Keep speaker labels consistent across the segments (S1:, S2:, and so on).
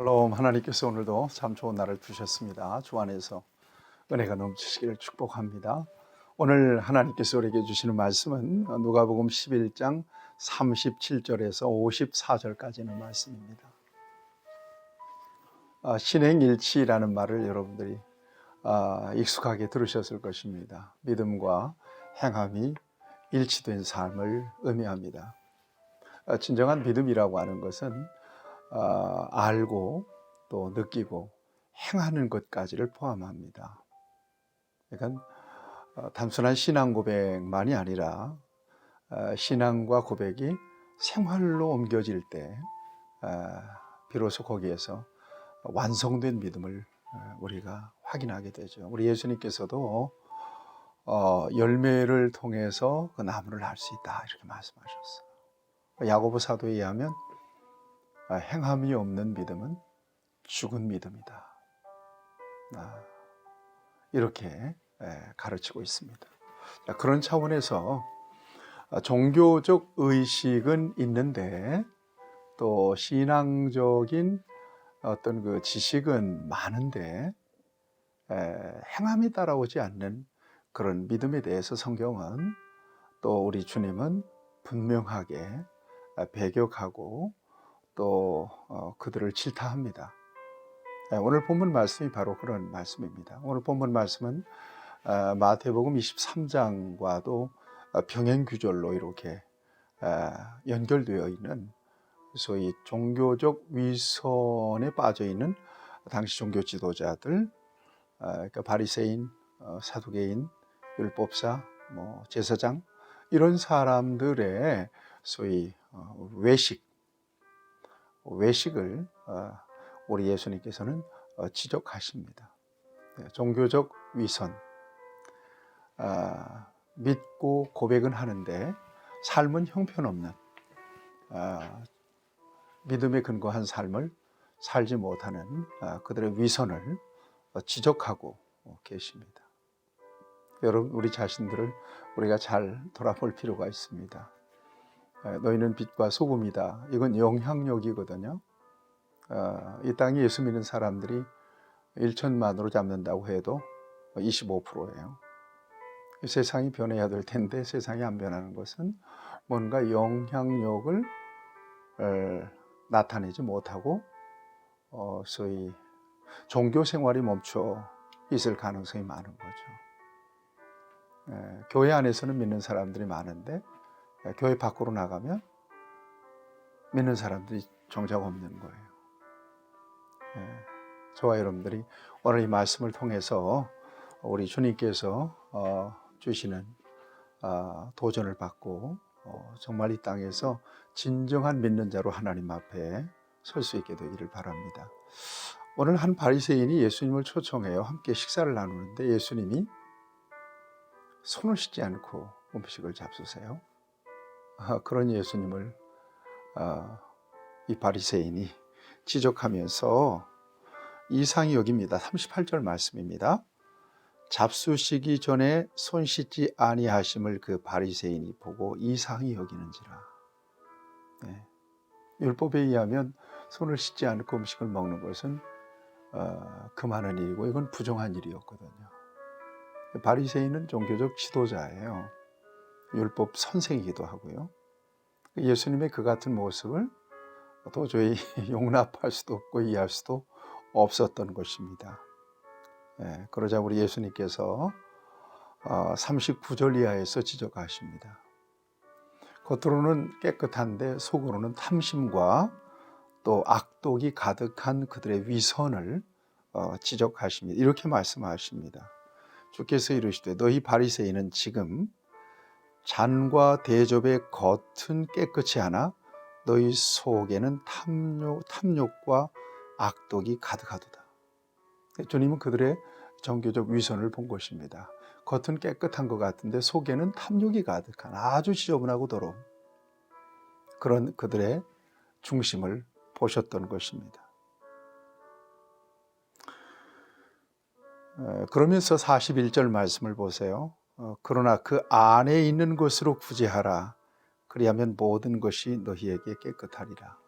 S1: 샬롬 하나님께서 오늘도 참 좋은 날을 주셨습니다. 주 안에서 은혜가 넘치시기를 축복합니다. 오늘 하나님께서 우리에게 주시는 말씀은 누가복음 11장 37절에서 54절까지는 말씀입니다. 아, 신행일치라는 말을 여러분들이 아, 익숙하게 들으셨을 것입니다. 믿음과 행함이 일치된 삶을 의미합니다. 아, 진정한 믿음이라고 하는 것은 어, 알고 또 느끼고 행하는 것까지를 포함합니다. 그러니까 어, 단순한 신앙 고백만이 아니라 어, 신앙과 고백이 생활로 옮겨질 때 어, 비로소 거기에서 완성된 믿음을 어, 우리가 확인하게 되죠. 우리 예수님께서도 어, 열매를 통해서 그 나무를 알 수 있다 이렇게 말씀하셨어요. 야고보 사도에 의하면 아, 행함이 없는 믿음은 죽은 믿음이다. 아, 이렇게 예, 가르치고 있습니다. 그런 차원에서 아, 종교적 의식은 있는데 또 신앙적인 어떤 그 지식은 많은데 행함이 따라오지 않는 그런 믿음에 대해서 성경은 또 우리 주님은 분명하게 배격하고 또 어, 그들을 질타합니다. 네, 오늘 본문 말씀이 바로 그런 말씀입니다. 오늘 본문 말씀은 어, 마태복음 23장과도 어, 병행 규절로 이렇게 연결되어 있는 소위 종교적 위선에 빠져 있는 당시 종교 지도자들, 그러니까 바리새인, 사두개인, 율법사, 뭐 제사장 이런 사람들의 소위 외식 외식을 어, 우리 예수님께서는 어, 지적하십니다. 네, 종교적 위선, 아, 믿고 고백은 하는데 삶은 형편없는 아, 믿음에 근거한 삶을 살지 못하는 아, 그들의 위선을 어, 지적하고 계십니다. 여러분 우리 자신들을 우리가 잘 돌아볼 필요가 있습니다. 예, 너희는 빛과 소금이다. 이건 영향력이거든요. 어, 이 땅에 예수 믿는 사람들이 1천만으로 잡는다고 해도 25%예요. 세상이 변해야 될 텐데 세상이 안 변하는 것은 뭔가 영향력을 어, 나타내지 못하고 어, 소위 종교 생활이 멈춰 있을 가능성이 많은 거죠. 예, 교회 안에서는 믿는 사람들이 많은데 예, 교회 밖으로 나가면 믿는 사람들이 정작 없는 거예요. 예, 저와 여러분들이 오늘 이 말씀을 통해서 우리 주님께서 어, 주시는 어, 도전을 받고 어, 정말 이 땅에서 진정한 믿는 자로 하나님 앞에 설 수 있게 되기를 바랍니다. 오늘 한 바리새인이 예수님을 초청해요. 함께 식사를 나누는데 예수님이 손을 씻지 않고 음식을 잡수세요. 아, 그런 예수님을 아, 이 바리새인이 지적하면서 이상히 여깁니다. 38절 말씀입니다. 잡수시기 전에 손 씻지 아니하심을 그 바리새인이 보고 이상히 여기는지라. 네. 율법에 의하면 손을 씻지 않고 음식을 먹는 것은 어, 금하는 일이고 이건 부정한 일이었거든요. 바리새인은 종교적 지도자예요. 율법 선생이기도 하고요. 예수님의 그 같은 모습을 도저히 용납할 수도 없고 이해할 수도 없었던 것입니다. 예, 그러자 우리 예수님께서 39절 어, 이하에서 지적하십니다. 겉으로는 깨끗한데 속으로는 탐심과 또 악독이 가득한 그들의 위선을 어, 지적하십니다. 이렇게 말씀하십니다. 주께서 이르시되 너희 바리새인은 지금 잔과 대접의 겉은 깨끗이 하나 너희 속에는 탐욕, 탐욕과 악독이 가득하도다. 주님은 그들의 종교적 위선을 본 것입니다. 겉은 깨끗한 것 같은데 속에는 탐욕이 가득한 아주 지저분하고 더러운 그런 그들의 중심을 보셨던 것입니다. 그러면서 41절 말씀을 보세요. 어, 그러나 그 안에 있는 것으로 구제하라. 그리하면 모든 것이 너희에게 깨끗하리라.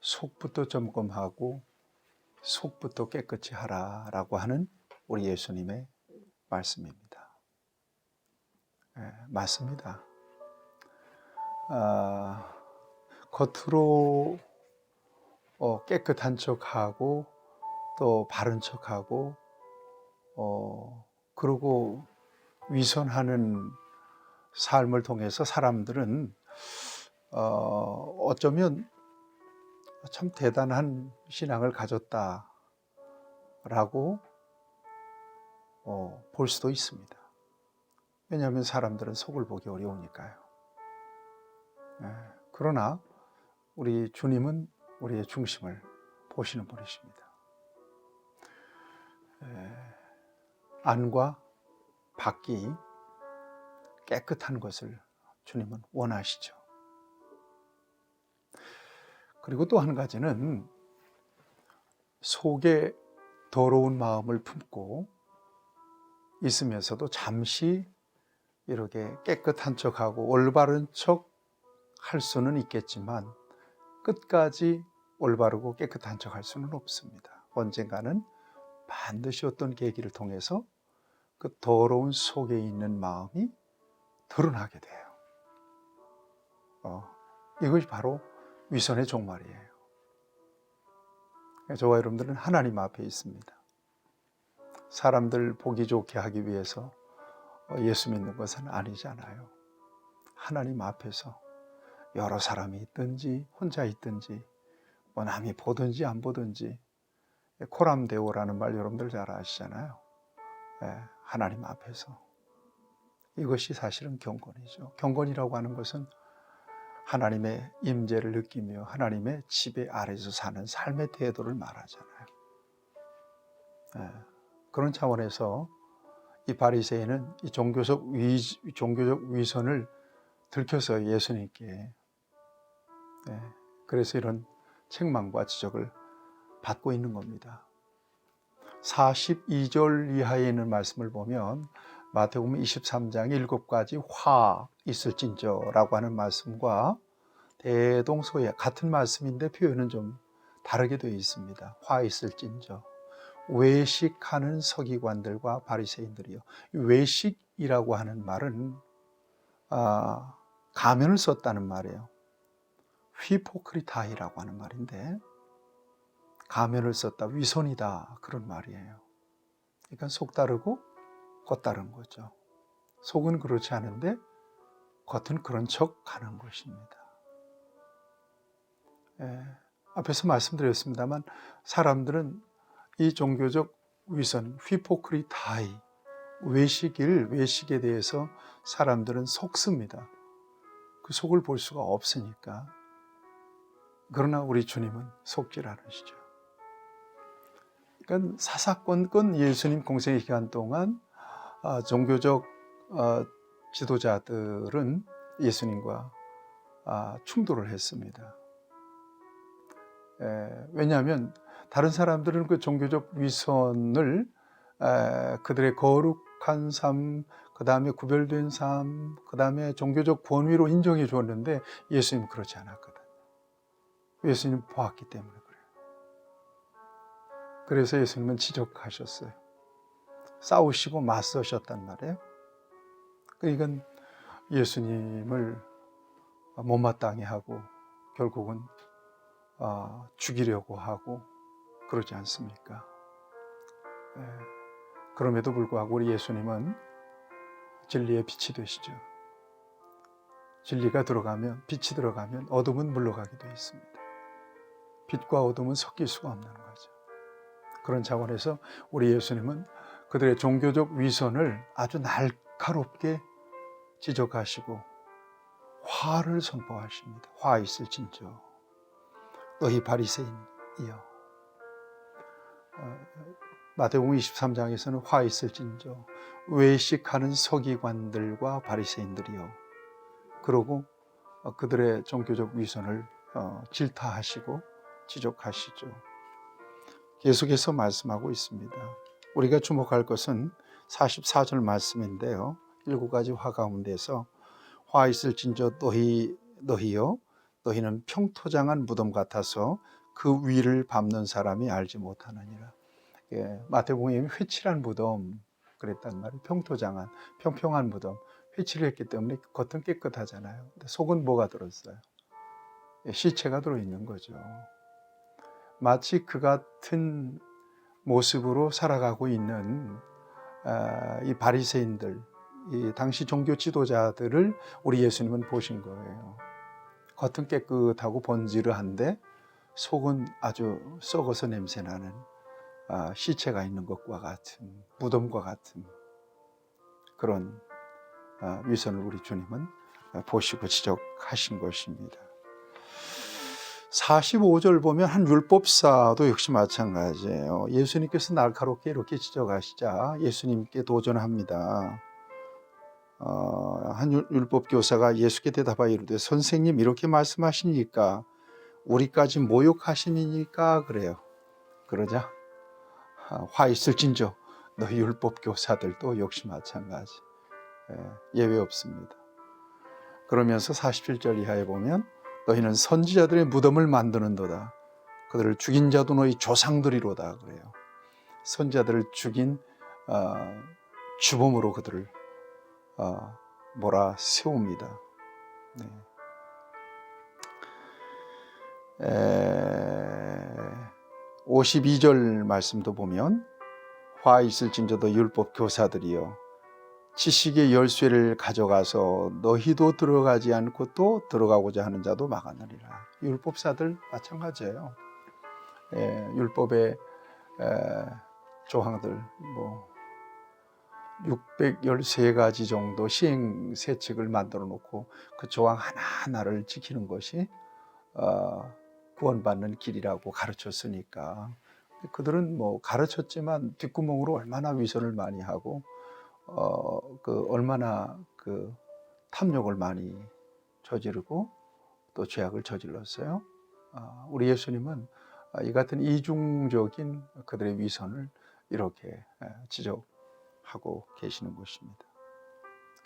S1: 속부터 점검하고 속부터 깨끗이 하라라고 하는 우리 예수님의 말씀입니다. 예, 맞습니다. 아, 겉으로 어, 깨끗한 척하고 또 바른 척하고 어, 그러고 위선하는 삶을 통해서 사람들은 어, 어쩌면 참 대단한 신앙을 가졌다라고 어, 볼 수도 있습니다. 왜냐하면 사람들은 속을 보기 어려우니까요. 예, 그러나 우리 주님은 우리의 중심을 보시는 분이십니다. 예, 안과 밖이 깨끗한 것을 주님은 원하시죠. 그리고 또 한 가지는 속에 더러운 마음을 품고 있으면서도 잠시 이렇게 깨끗한 척하고 올바른 척 할 수는 있겠지만 끝까지 올바르고 깨끗한 척 할 수는 없습니다. 언젠가는 반드시 어떤 계기를 통해서 그 더러운 속에 있는 마음이 드러나게 돼요. 어, 이것이 바로 위선의 종말이에요. 저와 여러분들은 하나님 앞에 있습니다. 사람들 보기 좋게 하기 위해서 예수 믿는 것은 아니잖아요. 하나님 앞에서 여러 사람이 있든지 혼자 있든지 뭐 남이 보든지 안 보든지 코람데오라는 말 여러분들 잘 아시잖아요. 예, 하나님 앞에서 이것이 사실은 경건이죠. 경건이라고 하는 것은 하나님의 임재를 느끼며 하나님의 지배 아래서 사는 삶의 태도를 말하잖아요. 예, 그런 차원에서 이 바리새인은 이 종교적 위 종교적 위선을 들켜서 예수님께 예, 그래서 이런 책망과 지적을 받고 있는 겁니다. 42절 이하에 있는 말씀을 보면 마태복음 23장 7가지 화 있을진저라고 하는 말씀과 대동소예 같은 말씀인데 표현은 좀 다르게 되어 있습니다. 화 있을진저 외식하는 서기관들과 바리새인들이요. 외식이라고 하는 말은 아, 가면을 썼다는 말이에요. 휘포크리타이라고 하는 말인데 가면을 썼다 위선이다 그런 말이에요. 그러니까 속 다르고 겉 다른 거죠. 속은 그렇지 않은데 겉은 그런 척 하는 것입니다. 예, 앞에서 말씀드렸습니다만 사람들은 이 종교적 위선 휘포크리타이 외식일 외식에 대해서 사람들은 속습니다. 그 속을 볼 수가 없으니까 그러나 우리 주님은 속질 않으시죠. 그러니까 사사건건 예수님 공생의 기간 동안 아, 종교적 아, 지도자들은 예수님과 아, 충돌을 했습니다. 왜냐하면 다른 사람들은 그 종교적 위선을 그들의 거룩한 삶, 그 다음에 구별된 삶, 그 다음에 종교적 권위로 인정해 주었는데 예수님 은 그렇지 않았거든요. 예수님 보았기 때문에 그래서 예수님은 지적하셨어요. 싸우시고 맞서셨단 말이에요. 이건 예수님을 못마땅해 하고 결국은 아, 죽이려고 하고 그러지 않습니까? 예. 그럼에도 불구하고 우리 예수님은 진리의 빛이 되시죠. 진리가 들어가면 빛이 들어가면 어둠은 물러가게 되어 있습니다. 빛과 어둠은 섞일 수가 없는 거죠. 그런 차원에서 우리 예수님은 그들의 종교적 위선을 아주 날카롭게 지적하시고 화를 선포하십니다. 화 있을진저 너희 바리새인이여. 어, 마태복음 23장에서는 화 있을진저 외식하는 서기관들과 바리새인들이여. 그러고 그들의 종교적 위선을 어, 질타하시고 지적하시죠. 계속해서 말씀하고 있습니다. 우리가 주목할 것은 44절 말씀인데요. 일곱 가지 화 가운데서 화 있을 진저 너희 너희여 너희는 평토장한 무덤 같아서 그 위를 밟는 사람이 알지 못하느니라. 예, 마태복음에 회칠한 무덤 그랬단 말이에요. 평토장한 평평한 무덤 회칠을 했기 때문에 겉은 깨끗하잖아요. 근데 속은 뭐가 들었어요? 예, 시체가 들어 있는 거죠. 마치 그 같은 모습으로 살아가고 있는 아, 이 바리새인들, 이 당시 종교 지도자들을 우리 예수님은 보신 거예요. 겉은 깨끗하고 번지르한데 속은 아주 썩어서 냄새나는 아, 시체가 있는 것과 같은 무덤과 같은 그런 아, 위선을 우리 주님은 보시고 지적하신 것입니다. 45절 보면 한 율법사도 역시 마찬가지예요. 예수님께서 날카롭게 이렇게 지적하시자 예수님께 도전합니다. 어, 한 율- 율법 교사가 예수께 대답하여 이르되 선생님 이렇게 말씀하시니까 우리까지 모욕하시니까 그래요. 그러자 아, 화 있을진저 너희 율법 교사들도 역시 마찬가지 예, 예외 없습니다. 그러면서 47절 이하에 보면 너희는 선지자들의 무덤을 만드는도다. 그들을 죽인 자도 너희 조상들이로다 그래요. 선지자들을 죽인 어, 주범으로 그들을 어, 몰아 세웁니다. 네. 에, 52절 말씀도 보면 화 있을진저도 율법 교사들이여 지식의 열쇠를 가져가서 너희도 들어가지 않고 또 들어가고자 하는 자도 막아내리라. 율법사들 마찬가지예요. 예, 율법의 에, 조항들 뭐 613가지 정도 시행 세칙을 만들어 놓고 그 조항 하나하나를 지키는 것이 어, 구원받는 길이라고 가르쳤으니까 그들은 뭐 가르쳤지만 뒷구멍으로 얼마나 위선을 많이 하고 어, 그 얼마나 그 탐욕을 많이 저지르고 또 죄악을 저질렀어요. 아, 우리 예수님은 이 같은 이중적인 그들의 위선을 이렇게 에, 지적하고 계시는 것입니다.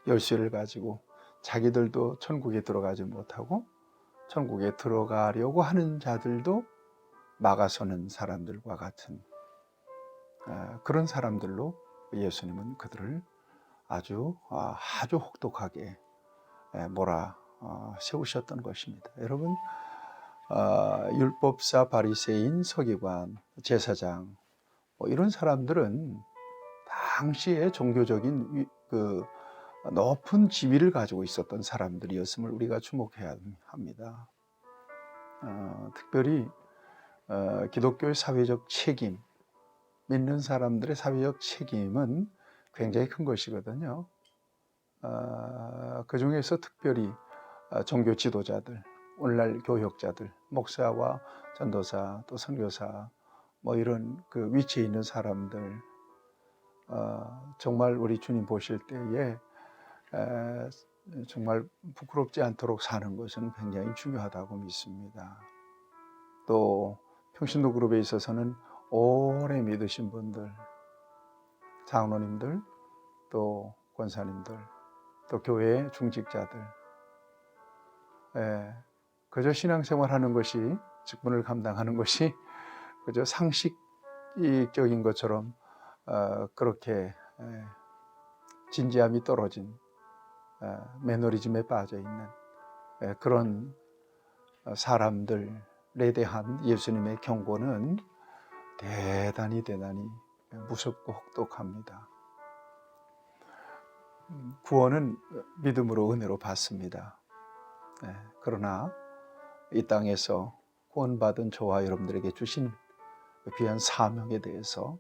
S1: 열쇠를 가지고 자기들도 천국에 들어가지 못하고 천국에 들어가려고 하는 자들도 막아서는 사람들과 같은 아, 그런 사람들로 예수님은 그들을 아주 아, 아주 혹독하게 에, 몰아 어, 세우셨던 것입니다. 여러분 아, 율법사 바리새인 서기관 제사장 뭐 이런 사람들은 당시에 종교적인 위- 그 높은 지위를 가지고 있었던 사람들이었음을 우리가 주목해야 합니다. 어, 특별히 어, 기독교의 사회적 책임, 믿는 사람들의 사회적 책임은 굉장히 큰 것이거든요. 어, 그 중에서 특별히 어, 종교 지도자들, 오늘날 교역자들, 목사와 전도사, 또 선교사, 뭐 이런 그 위치에 있는 사람들, 어, 정말 우리 주님 보실 때에 에, 정말 부끄럽지 않도록 사는 것은 굉장히 중요하다고 믿습니다. 또 평신도 그룹에 있어서는 오래 믿으신 분들, 장로님들, 또 권사님들, 또 교회 중직자들, 예, 그저 신앙생활 하는 것이 직분을 감당하는 것이 그저 상식적인 것처럼 어, 그렇게 예, 진지함이 떨어진 어, 매너리즘에 빠져 있는 예, 그런 어, 사람들에 대한 예수님의 경고는 대단히 대단히 무섭고 혹독합니다. 음, 구원은 믿음으로 은혜로 받습니다. 네, 그러나 이 땅에서 구원받은 저와 여러분들에게 주신 귀한 사명에 대해서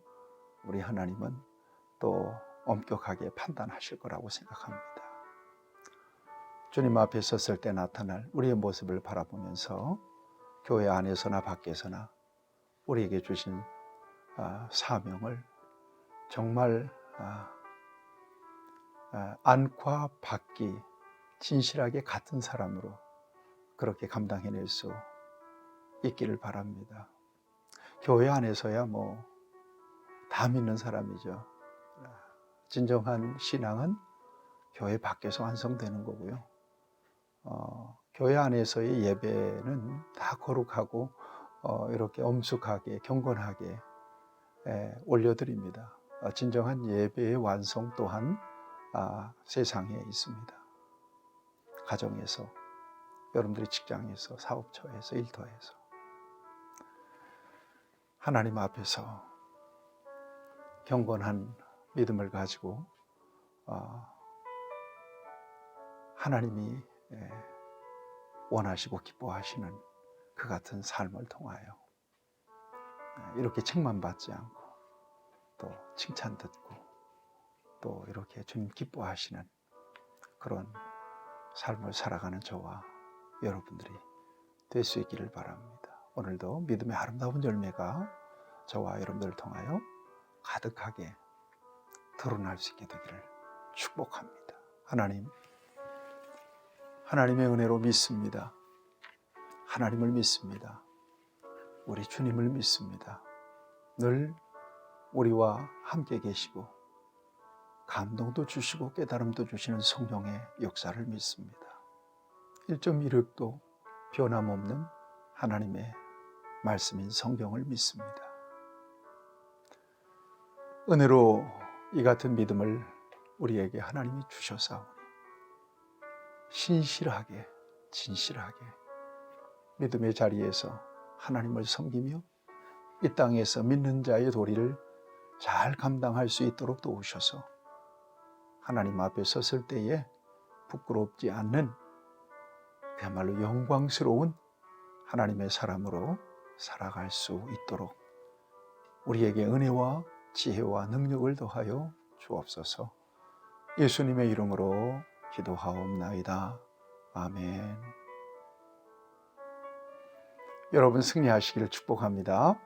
S1: 우리 하나님은 또 엄격하게 판단하실 거라고 생각합니다. 주님 앞에 섰을 때 나타날 우리의 모습을 바라보면서 교회 안에서나 밖에서나 우리에게 주신 아, 사명을 정말 아, 아, 안과 밖이 진실하게 같은 사람으로 그렇게 감당해낼 수 있기를 바랍니다. 교회 안에서야 뭐 다 믿는 사람이죠. 진정한 신앙은 교회 밖에서 완성되는 거고요. 어, 교회 안에서의 예배는 다 거룩하고 어, 이렇게 엄숙하게 경건하게 에, 올려드립니다. 어, 진정한 예배의 완성 또한 아, 세상에 있습니다. 가정에서, 여러분들이 직장에서, 사업처에서, 일터에서 하나님 앞에서 경건한 믿음을 가지고 어, 하나님이 예, 원하시고 기뻐하시는 그 같은 삶을 통하여 예, 이렇게 책만 받지 않고 또 칭찬 듣고 또 이렇게 주님 기뻐하시는 그런 삶을 살아가는 저와 여러분들이 될 수 있기를 바랍니다. 오늘도 믿음의 아름다운 열매가 저와 여러분들을 통하여 가득하게 드러날 수 있게 되기를 축복합니다. 하나님, 하나님의 은혜로 믿습니다. 하나님을 믿습니다. 우리 주님을 믿습니다. 늘 우리와 함께 계시고 감동도 주시고 깨달음도 주시는 성령의 역사를 믿습니다. 1.16도 변함없는 하나님의 말씀인 성경을 믿습니다. 은혜로 이 같은 믿음을 우리에게 하나님이 주셔사오니 신실하게 진실하게 믿음의 자리에서 하나님을 섬기며 이 땅에서 믿는 자의 도리를 잘 감당할 수 있도록 도우셔서 하나님 앞에 섰을 때에 부끄럽지 않는 그야말로 영광스러운 하나님의 사람으로 살아갈 수 있도록 우리에게 은혜와 지혜와 능력을 더하여 주옵소서. 예수님의 이름으로 기도하옵나이다. 아멘. 여러분 승리하시기를 축복합니다.